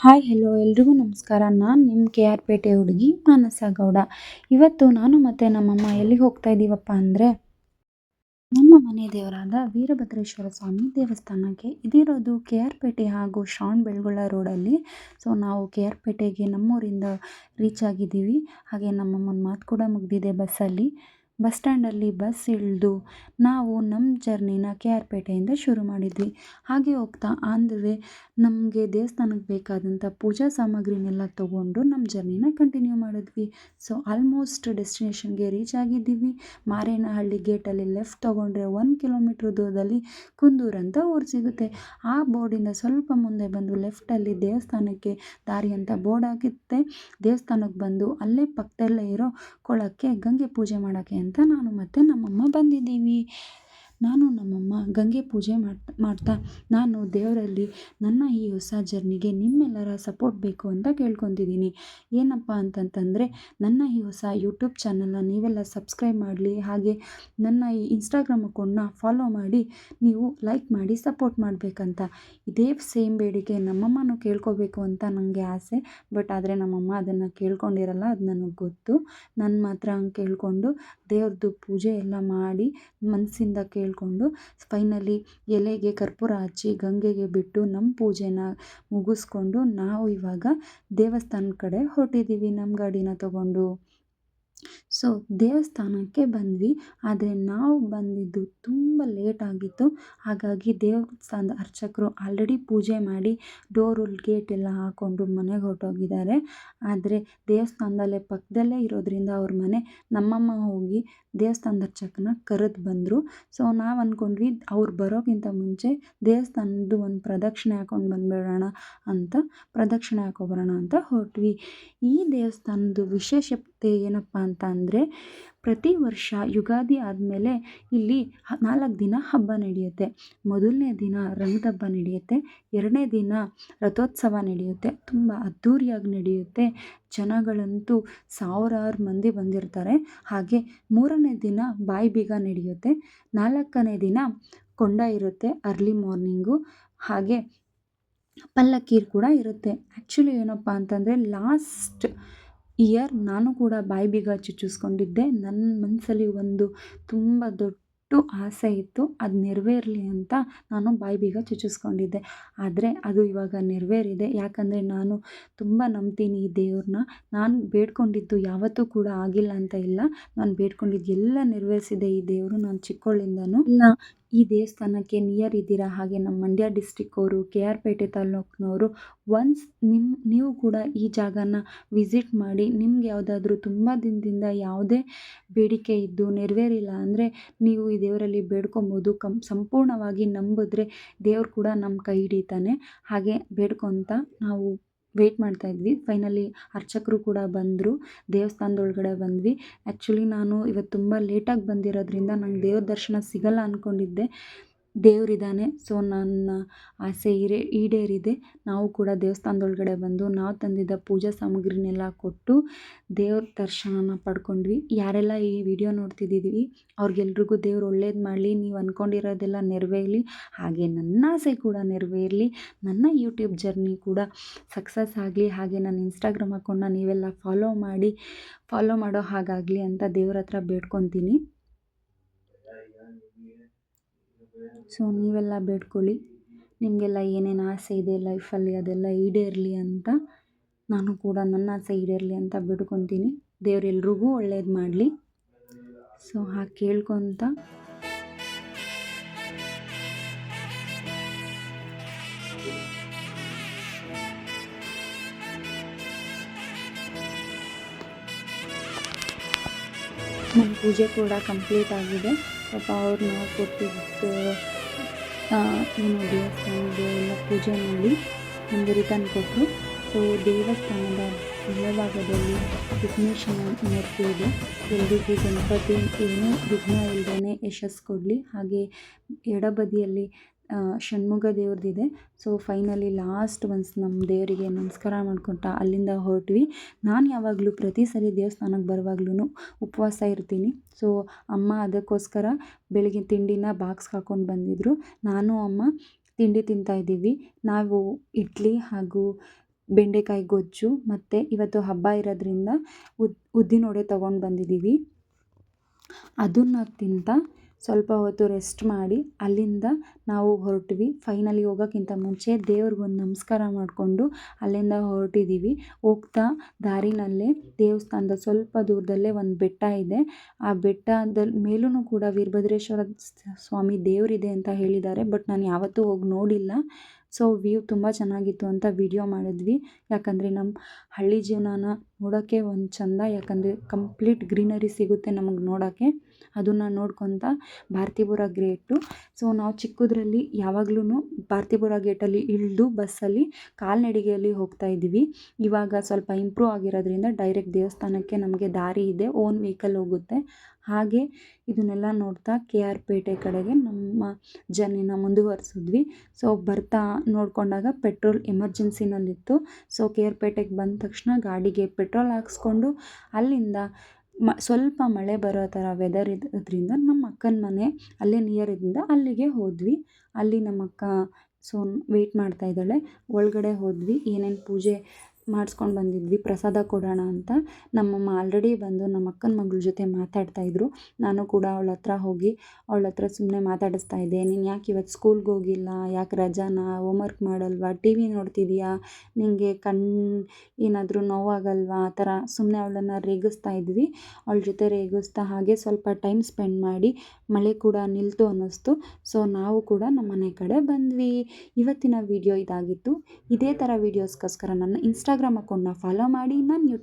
Hi hello ಎಲ್ರಿಗೂ ನಮಸ್ಕಾರ. ನಾನು ನಿಮ್ಮ ಕೆ ಆರ್ ಪೇಟೆ ಹುಡುಗಿ ಮಾನಸ ಗೌಡ ಇವತ್ತು ನಾನು ಮತ್ತು ನಮ್ಮಮ್ಮ ಎಲ್ಲಿಗೆ ಹೋಗ್ತಾ ಇದ್ದೀವಪ್ಪ ಅಂದರೆ, ನಮ್ಮ ಮನೆ ದೇವರಾದ ವೀರಭದ್ರೇಶ್ವರ ಸ್ವಾಮಿ ದೇವಸ್ಥಾನಕ್ಕೆ. ಇದಿರೋದು ಕೆ ಆರ್ ಪೇಟೆ ಹಾಗೂ ಶ್ರವಣ ಬೆಳಗೊಳ ರೋಡಲ್ಲಿ ಸೊ ನಾವು ಕೆ ಆರ್ ಪೇಟೆಗೆ ನಮ್ಮೂರಿಂದ ರೀಚ್ ಆಗಿದ್ದೀವಿ. ಹಾಗೆ ನಮ್ಮಮ್ಮನ ಮಾತು ಕೂಡ ಮುಗಿದಿದೆ ಬಸ್ಸಲ್ಲಿ. ಬಸ್ ಸ್ಟ್ಯಾಂಡಲ್ಲಿ ಬಸ್ ಇಳಿದು ನಾವು ನಮ್ಮ ಜರ್ನಿನ ಕೆ ಆರ್ ಪೇಟೆಯಿಂದ ಶುರು ಮಾಡಿದ್ವಿ. ಹಾಗೆ ಹೋಗ್ತಾ ವೇ ನಮಗೆ ದೇವಸ್ಥಾನಕ್ಕೆ ಬೇಕಾದಂಥ ಪೂಜಾ ಸಾಮಗ್ರಿನೆಲ್ಲ ತೊಗೊಂಡು ನಮ್ಮ ಜರ್ನಿನ ಕಂಟಿನ್ಯೂ ಮಾಡಿದ್ವಿ. ಸೊ ಆಲ್ಮೋಸ್ಟ್ ಡೆಸ್ಟಿನೇಷನ್ಗೆ ರೀಚ್ ಆಗಿದ್ದೀವಿ. ಮಾರೇನಹಳ್ಳಿ ಗೇಟಲ್ಲಿ ಲೆಫ್ಟ್ ತೊಗೊಂಡ್ರೆ ಒಂದು ಕಿಲೋಮೀಟ್ರ್ ದೂರದಲ್ಲಿ ಕುಂದೂರು ಅಂತ ಊರು ಸಿಗುತ್ತೆ. ಆ ಬೋರ್ಡಿಂದ ಸ್ವಲ್ಪ ಮುಂದೆ ಬಂದು ಲೆಫ್ಟಲ್ಲಿ ದೇವಸ್ಥಾನಕ್ಕೆ ದಾರಿ ಅಂತ ಬೋರ್ಡ್ ಆಗಿರುತ್ತೆ ದೇವಸ್ಥಾನಕ್ಕೆ ಬಂದು ಅಲ್ಲೇ ಪಕ್ಕದಲ್ಲೇ ಇರೋ ಕೊಳಕ್ಕೆ ಗಂಗೆ ಪೂಜೆ ಮಾಡೋಕ್ಕೆ ಅಂತ ನಾನು ಮತ್ತು ನಮ್ಮಮ್ಮ ಬಂದಿದ್ದೀವಿ. ನಾನು ನಮ್ಮಮ್ಮ ಗಂಗೆ ಪೂಜೆ ಮಾಡ್ತಾ ಮಾಡ್ತಾ, ನಾನು ದೇವರಲ್ಲಿ ನನ್ನ ಈ ಹೊಸ ಜರ್ನಿಗೆ ನಿಮ್ಮೆಲ್ಲರ ಸಪೋರ್ಟ್ ಬೇಕು ಅಂತ ಕೇಳ್ಕೊತಿದ್ದೀನಿ ಏನಪ್ಪ ಅಂತಂತಂದರೆ, ನನ್ನ ಈ ಹೊಸ ಯೂಟ್ಯೂಬ್ ಚಾನಲ್ನ ನೀವೆಲ್ಲ ಸಬ್ಸ್ಕ್ರೈಬ್ ಮಾಡಲಿ, ಹಾಗೆ ನನ್ನ ಈ ಇನ್ಸ್ಟಾಗ್ರಾಮ್ ಅಕೌಂಟ್ನ ಫಾಲೋ ಮಾಡಿ, ನೀವು ಲೈಕ್ ಮಾಡಿ ಸಪೋರ್ಟ್ ಮಾಡಬೇಕಂತ. ಇದೇ ಸೇಮ್ ಬೇಡಿಕೆ ನಮ್ಮಮ್ಮನೂ ಕೇಳ್ಕೋಬೇಕು ಅಂತ ನನಗೆ ಆಸೆ, ಬಟ್ ಆದರೆ ನಮ್ಮಮ್ಮ ಅದನ್ನು ಕೇಳ್ಕೊಂಡಿರಲ್ಲ, ಅದು ನನಗೆ ಗೊತ್ತು. ನಾನು ಮಾತ್ರ ಹಂಗೆ ಕೇಳಿಕೊಂಡು ದೇವ್ರದ್ದು ಪೂಜೆ ಎಲ್ಲ ಮಾಡಿ ಮನಸ್ಸಿಂದ ಕೇಳಿಕೊಂಡು ಫೈನಲಿ ಎಲೆಗೆ ಕರ್ಪೂರ ಹಚ್ಚಿ ಗಂಗೆಗೆ ಬಿಟ್ಟು ನಮ್ಮ ಪೂಜೆನ ಮುಗಿಸ್ಕೊಂಡು ನಾವು ಇವಾಗ ದೇವಸ್ಥಾನದ ಕಡೆ ಹೊರಟಿದ್ದೀವಿ ನಮ್ಮ ಗಾಡಿನ ತಗೊಂಡು. ಸೊ ದೇವಸ್ಥಾನಕ್ಕೆ ಬಂದ್ವಿ, ಆದರೆ ನಾವು ಬಂದಿದ್ದು ತುಂಬ ಲೇಟ್ ಆಗಿತ್ತು. ಹಾಗಾಗಿ ದೇವಸ್ಥಾನದ ಅರ್ಚಕರು ಆಲ್ರೆಡಿ ಪೂಜೆ ಮಾಡಿ ಡೋರು ಗೇಟ್ ಎಲ್ಲ ಹಾಕ್ಕೊಂಡು ಮನೆಗೆ ಹೊರಟೋಗಿದ್ದಾರೆ. ಆದರೆ ದೇವಸ್ಥಾನದಲ್ಲೇ ಪಕ್ಕದಲ್ಲೇ ಇರೋದ್ರಿಂದ ಅವ್ರ ಮನೆ, ನಮ್ಮಮ್ಮ ಹೋಗಿ ದೇವಸ್ಥಾನದ ಅರ್ಚಕನ ಕರೆದು ಬಂದರು. ಸೊ ನಾವು ಅಂದ್ಕೊಂಡ್ವಿ ಅವ್ರು ಬರೋಕ್ಕಿಂತ ಮುಂಚೆ ದೇವಸ್ಥಾನದ್ದು ಒಂದು ಪ್ರದಕ್ಷಿಣೆ ಹಾಕೊಂಡು ಬಂದುಬಿಡೋಣ ಅಂತ, ಪ್ರದಕ್ಷಿಣೆ ಹಾಕೊಬರೋಣ ಅಂತ ಹೊರಟ್ವಿ. ಈ ದೇವಸ್ಥಾನದ ವಿಶೇಷತೆ ಏನಪ್ಪ ಅಂತ ಅಂದರೆ ಪ್ರತಿ ವರ್ಷ ಯುಗಾದಿ ಆದಮೇಲೆ ಇಲ್ಲಿ ನಾಲ್ಕು ದಿನ ಹಬ್ಬ ನಡೆಯುತ್ತೆ. ಮೊದಲನೇ ದಿನ ರಂಗದ ಹಬ್ಬ ನಡೆಯುತ್ತೆ. ಎರಡನೇ ದಿನ ರಥೋತ್ಸವ ನಡೆಯುತ್ತೆ. ತುಂಬ ಅದ್ಧೂರಿಯಾಗಿ ನಡೆಯುತ್ತೆ. ಜನಗಳಂತೂ ಸಾವಿರಾರು ಮಂದಿ ಬಂದಿರ್ತಾರೆ. ಹಾಗೆ ಮೂರನೇ ದಿನ ಬಾಯಿಬೀಗ ನಡೆಯುತ್ತೆ. ನಾಲ್ಕನೇ ದಿನ ಕೊಂಡ ಇರುತ್ತೆ ಅರ್ಲಿ ಮಾರ್ನಿಂಗು. ಹಾಗೆ ಪಲ್ಲಕ್ಕಿ ಕೂಡ ಇರುತ್ತೆ. ಆ್ಯಕ್ಚುಲಿ ಏನಪ್ಪ ಅಂತಂದರೆ ಲಾಸ್ಟ್ ಇಯರ್ ನಾನು ಕೂಡ ಬಾಯಿಬೀಗ ಚುಚ್ಚಿಸ್ಕೊಂಡಿದ್ದೆ. ನನ್ನ ಮನಸ್ಸಲ್ಲಿ ಒಂದು ತುಂಬ ದೊಡ್ಡ ಆಸೆ ಇತ್ತು. ಅದು ನೆರವೇರಲಿ ಅಂತ ನಾನು ಬಾಯಿ ಬೀಗ ಚುಚ್ಚಿಸ್ಕೊಂಡಿದ್ದೆ. ಆದರೆ ಅದು ಇವಾಗ ನೆರವೇರಿದೆ. ಯಾಕಂದರೆ ನಾನು ತುಂಬ ನಂಬ್ತೀನಿ ಈ ದೇವ್ರನ್ನ ನಾನು ಬೇಡ್ಕೊಂಡಿದ್ದು ಯಾವತ್ತೂ ಕೂಡ ಆಗಿಲ್ಲ ಅಂತ ಇಲ್ಲ. ನಾನು ಬೇಡ್ಕೊಂಡಿದ್ದು ಎಲ್ಲ ನೆರವೇರಿಸಿದೆ ಈ ದೇವರು. ನಾನು ಚಿಕ್ಕವಳಿಂದನೂ ಇಲ್ಲ ಈ ದೇವಸ್ಥಾನಕ್ಕೆ ನಿಯರ್ ಇದ್ದೀರಾ? ಹಾಗೆ ನಮ್ಮ ಮಂಡ್ಯ ಡಿಸ್ಟಿಕ್ ಅವರು, ಕೆ ಆರ್ ಪೇಟೆ ತಾಲೂಕಿನವರು ಒನ್ಸ್ ನಿಮ್ಮ ನೀವು ಕೂಡ ಈ ಜಾಗನ ವಿಸಿಟ್ ಮಾಡಿ ನಿಮ್ಗೆ ಯಾವುದಾದ್ರೂ ತುಂಬ ದಿನದಿಂದ ಯಾವುದೇ ಬೇಡಿಕೆ ಇದ್ದು ನೆರವೇರಿಲ್ಲ ಅಂದರೆ ನೀವು ಈ ದೇವರಲ್ಲಿ ಬೇಡ್ಕೊಬೋದು. ಕಂ, ಸಂಪೂರ್ಣವಾಗಿ ನಂಬಿದ್ರೆ ದೇವ್ರು ಕೂಡ ನಮ್ಮ ಕೈ ಹಿಡಿತಾನೆ. ಹಾಗೆ ಬೇಡ್ಕೊತ ನಾವು ವೆಯ್ಟ್ ಮಾಡ್ತಾ ಇದ್ವಿ. ಫೈನಲಿ ಅರ್ಚಕರು ಕೂಡ ಬಂದರು. ದೇವಸ್ಥಾನದೊಳಗಡೆ ಬಂದ್ವಿ. ಆ್ಯಕ್ಚುಲಿ ನಾನು ಇವತ್ತು ತುಂಬ ಲೇಟಾಗಿ ಬಂದಿರೋದ್ರಿಂದ ನಂಗೆ ದೇವ್ರ ದರ್ಶನ ಸಿಗಲ್ಲ ಅಂದ್ಕೊಂಡಿದ್ದೆ ದೇವರಿದ್ದಾನೆ. ಸೊ, ನನ್ನ ಆಸೆ ಈರೇ ಈಡೇರಿದೆ. ನಾವು ಕೂಡ ದೇವಸ್ಥಾನದೊಳಗಡೆ ಬಂದು ನಾವು ತಂದಿದ್ದ ಪೂಜಾ ಸಾಮಗ್ರಿನೆಲ್ಲ ಕೊಟ್ಟು ದೇವ್ರ ದರ್ಶನನ ಪಡ್ಕೊಂಡ್ವಿ. ಯಾರೆಲ್ಲ ಈ ವಿಡಿಯೋ ನೋಡ್ತಿದ್ದೀವಿ, ಅವ್ರಿಗೆಲ್ರಿಗೂ ದೇವ್ರು ಒಳ್ಳೇದು ಮಾಡಲಿ, ನೀವು ಅಂದ್ಕೊಂಡಿರೋದೆಲ್ಲ ನೆರವೇರಲಿ. ಹಾಗೆ ನನ್ನ ಆಸೆ ಕೂಡ ನೆರವೇರಲಿ. ನನ್ನ ಯೂಟ್ಯೂಬ್ ಜರ್ನಿ ಕೂಡ ಸಕ್ಸಸ್ ಆಗಲಿ. ಹಾಗೆ ನನ್ನ ಇನ್ಸ್ಟಾಗ್ರಾಮ್ ಅಕೌಂಟ್ನ ನೀವೆಲ್ಲ ಫಾಲೋ ಮಾಡಿ, ಫಾಲೋ ಮಾಡೋ ಹಾಗಾಗಲಿ ಅಂತ ದೇವ್ರ ಹತ್ರ ಬೇಡ್ಕೊತೀನಿ. ಸೊ ನೀವೆಲ್ಲ ಬೇಡ್ಕೊಳ್ಳಿ. ನಿಮಗೆಲ್ಲ ಏನೇನು ಆಸೆ ಇದೆ ಲೈಫಲ್ಲಿ ಅದೆಲ್ಲ ಈಡೇರಲಿ ಅಂತ ನಾನು ಕೂಡ ನನ್ನ ಆಸೆ ಈಡೇರಲಿ ಅಂತ ಬೇಡ್ಕೊತೀನಿ. ದೇವರೆಲ್ರಿಗೂ ಒಳ್ಳೇದು ಮಾಡಲಿ. ಸೊ ಹಾಗೆ ಕೇಳ್ಕೊತ ನನ್ನ ಪೂಜೆ ಕೂಡ ಕಂಪ್ಲೀಟ್ ಆಗಿದೆ. ಪಾಪ ಅವ್ರನ್ನ ಕೊಟ್ಟಿದ್ದು ಏನು ದೇವಸ್ಥಾನದ್ದು ಎಲ್ಲ ಪೂಜೆ ಮಾಡಿ ಒಂದು ರಿಟರ್ನ್ ಕೊಟ್ಟರು ಸೊ ದೇವಸ್ಥಾನದ ಒಳಭಾಗದಲ್ಲಿ ವಿಘ್ನೇಶ್ವರ ಮೂರ್ತಿ ಇದೆ. ಎಲ್ರಿಗೂ ಗಣಪತಿ ಏನೂ ವಿಘ್ನ ಇಲ್ಲದೇ ಯಶಸ್ಸು ಕೊಡಲಿ. ಹಾಗೆ ಎಡಬದಿಯಲ್ಲಿ ಷಣ್ಮುಖ ದೇವ್ರದ್ದಿದೆ ಸೊ ಫೈನಲಿ ಲಾಸ್ಟ್ ಒನ್ಸ್ ನಮ್ಮ ದೇವರಿಗೆ ನಮಸ್ಕಾರ ಮಾಡ್ಕೊಳ್ತಾ ಅಲ್ಲಿಂದ ಹೊರಟ್ವಿ. ನಾನು ಯಾವಾಗಲೂ ಪ್ರತಿ ಸರಿ ದೇವಸ್ಥಾನಕ್ಕೆ ಬರುವಾಗ್ಲೂ ಉಪವಾಸ ಇರ್ತೀನಿ. ಸೊ ಅಮ್ಮ ಅದಕ್ಕೋಸ್ಕರ ಬೆಳಗ್ಗೆ ತಿಂಡಿನ ಬಾಕ್ಸ್ಗೆ ಹಾಕ್ಕೊಂಡು ಬಂದಿದ್ದರು ನಾನು, ಅಮ್ಮ ತಿಂಡಿ ತಿಂತಾ ಇದ್ದೀವಿ. ನಾವು ಇಡ್ಲಿ ಹಾಗೂ ಬೆಂಡೆಕಾಯಿ ಗೊಜ್ಜು ಮತ್ತು ಇವತ್ತು ಹಬ್ಬ ಇರೋದ್ರಿಂದ ಉದ್, ಉದ್ದಿನೋಡೆ ತೊಗೊಂಡು ಬಂದಿದ್ದೀವಿ. ಅದನ್ನು ತಿಂತ ಸ್ವಲ್ಪ ಹೊತ್ತು ರೆಸ್ಟ್ ಮಾಡಿ ಅಲ್ಲಿಂದ ನಾವು ಹೊರಟ್ವಿ. ಫೈನಲಿ ಹೋಗೋಕ್ಕಿಂತ ಮುಂಚೆ ದೇವ್ರಿಗೊಂದು ನಮಸ್ಕಾರ ಮಾಡಿಕೊಂಡು ಅಲ್ಲಿಂದ ಹೊರಟಿದ್ದೀವಿ ಹೋಗ್ತಾ ದಾರಿನಲ್ಲೇ ದೇವಸ್ಥಾನದ ಸ್ವಲ್ಪ ದೂರದಲ್ಲೇ ಒಂದು ಬೆಟ್ಟ ಇದೆ. ಆ ಬೆಟ್ಟದ ಮೇಲೂ ಕೂಡ ವೀರಭದ್ರೇಶ್ವರ ಸ್ವಾಮಿ ದೇವರಿದೆ ಅಂತ ಹೇಳಿದ್ದಾರೆ, ಬಟ್ ನಾನು ಯಾವತ್ತೂ ಹೋಗಿ ನೋಡಿಲ್ಲ. ಸೊ ವ್ಯೂ ತುಂಬ ಚೆನ್ನಾಗಿತ್ತು ಅಂತ ವಿಡಿಯೋ ಮಾಡಿದ್ವಿ. ಯಾಕಂದರೆ ನಮ್ಮ ಹಳ್ಳಿ ಜೀವನಾನ ನೋಡೋಕ್ಕೆ ಒಂದು ಚಂದ, ಯಾಕಂದರೆ ಕಂಪ್ಲೀಟ್ ಗ್ರೀನರಿ ಸಿಗುತ್ತೆ ನಮಗೆ ನೋಡೋಕ್ಕೆ ಅದನ್ನು ನೋಡ್ಕೊತ ಭಾರತೀಪುರ ಗ್ರೇಟು ಸೊ ನಾವು ಚಿಕ್ಕದ್ರಲ್ಲಿ ಯಾವಾಗ್ಲೂ ಭಾರತೀಪುರ ಗೇಟಲ್ಲಿ ಇಳಿದು ಬಸ್ಸಲ್ಲಿ ಕಾಲ್ನಡಿಗೆಯಲ್ಲಿ ಹೋಗ್ತಾ ಇದ್ವಿ. ಇವಾಗ ಸ್ವಲ್ಪ ಇಂಪ್ರೂವ್ ಆಗಿರೋದ್ರಿಂದ ಡೈರೆಕ್ಟ್ ದೇವಸ್ಥಾನಕ್ಕೆ ನಮಗೆ ದಾರಿ ಇದೆ ಓನ್ ವೆಹಿಕಲ್ ಹೋಗುತ್ತೆ. ಹಾಗೆ ಇದನ್ನೆಲ್ಲ ನೋಡ್ತಾ ಕೆ ಆರ್ ಪೇಟೆ ಕಡೆಗೆ ನಮ್ಮ ಜರ್ನಿನ ಮುಂದುವರಿಸಿದ್ವಿ. ಸೊ ಬರ್ತಾ ನೋಡಿಕೊಂಡಾಗ ಪೆಟ್ರೋಲ್ ಎಮರ್ಜೆನ್ಸಿನಲ್ಲಿತ್ತು. ಸೊ ಕೆ ಆರ್ ಪೇಟೆಗೆ ಬಂದ ತಕ್ಷಣ ಗಾಡಿಗೆ ಪೆಟ್ರೋಲ್ ಹಾಕ್ಸ್ಕೊಂಡು ಅಲ್ಲಿಂದ ಮ ಸ್ವಲ್ಪ ಮಳೆ ಬರೋ ಥರ ವೆದರ್ ಇರೋದ್ರಿಂದ ನಮ್ಮ ಅಕ್ಕನ ಮನೆ ಅಲ್ಲೇ ನಿಯರ್ ಇದ್ದಿಂದ ಅಲ್ಲಿಗೆ ಹೋದ್ವಿ. ಅಲ್ಲಿ ನಮ್ಮ ಅಕ್ಕ ಸೊ ವೆಯ್ಟ್ ಮಾಡ್ತಾ ಇದ್ದಾಳೆ. ಒಳಗಡೆ ಹೋದ್ವಿ. ಏನೇನು ಪೂಜೆ ಮಾಡಿಸ್ಕೊಂಡು ಬಂದಿದ್ವಿ. ಪ್ರಸಾದ ಕೊಡೋಣ ಅಂತ. ನಮ್ಮಮ್ಮ ಆಲ್ರೆಡಿ ಬಂದು ನಮ್ಮ ಅಕ್ಕನ ಮಗಳ ಜೊತೆ ಮಾತಾಡ್ತಾ ಇದ್ರು. ನಾನು ಕೂಡ ಅವಳ ಹತ್ರ ಹೋಗಿ ಅವಳ ಹತ್ರ ಸುಮ್ಮನೆ ಮಾತಾಡಿಸ್ತಾ ಇದ್ದೆ. ನೀನು ಯಾಕೆ ಇವತ್ತು ಸ್ಕೂಲ್ಗೆ ಹೋಗಿಲ್ಲ? ಯಾಕೆ ರಜಾನ? ಹೋಮ್ವರ್ಕ್ ಮಾಡಲ್ವಾ? ಟಿ ವಿ ನೋಡ್ತಿದ್ಯಾ? ನಿನಗೆ ಕಣ್ಣು ಏನಾದರೂ ನೋವಾಗಲ್ವಾ? ಆ ಥರ ಸುಮ್ಮನೆ ಅವಳನ್ನು ರೇಗಿಸ್ತಾ ಇದ್ವಿ. ಅವಳ ಜೊತೆ ರೇಗಿಸ್ತಾ ಹಾಗೆ ಸ್ವಲ್ಪ ಟೈಮ್ ಸ್ಪೆಂಡ್ ಮಾಡಿ ಮಳೆ ಕೂಡ ನಿಲ್ತು ಅನ್ನಿಸ್ತು. ಸೊ ನಾವು ಕೂಡ ನಮ್ಮ ಮನೆ ಕಡೆ ಬಂದ್ವಿ. ಇವತ್ತಿನ ವಿಡಿಯೋ ಇದಾಗಿತ್ತು. ಇದೇ ಥರ ವೀಡಿಯೋಸ್ಗೋಸ್ಕರ ನನ್ನ ಇನ್ಸ್ಟಾಗ್ರಾಮ್ ಅಕೌಂಟ್ನ ಫಾಲೋ ಮಾಡಿ ನನ್ನ ಯೂಟ್ಯೂಬ್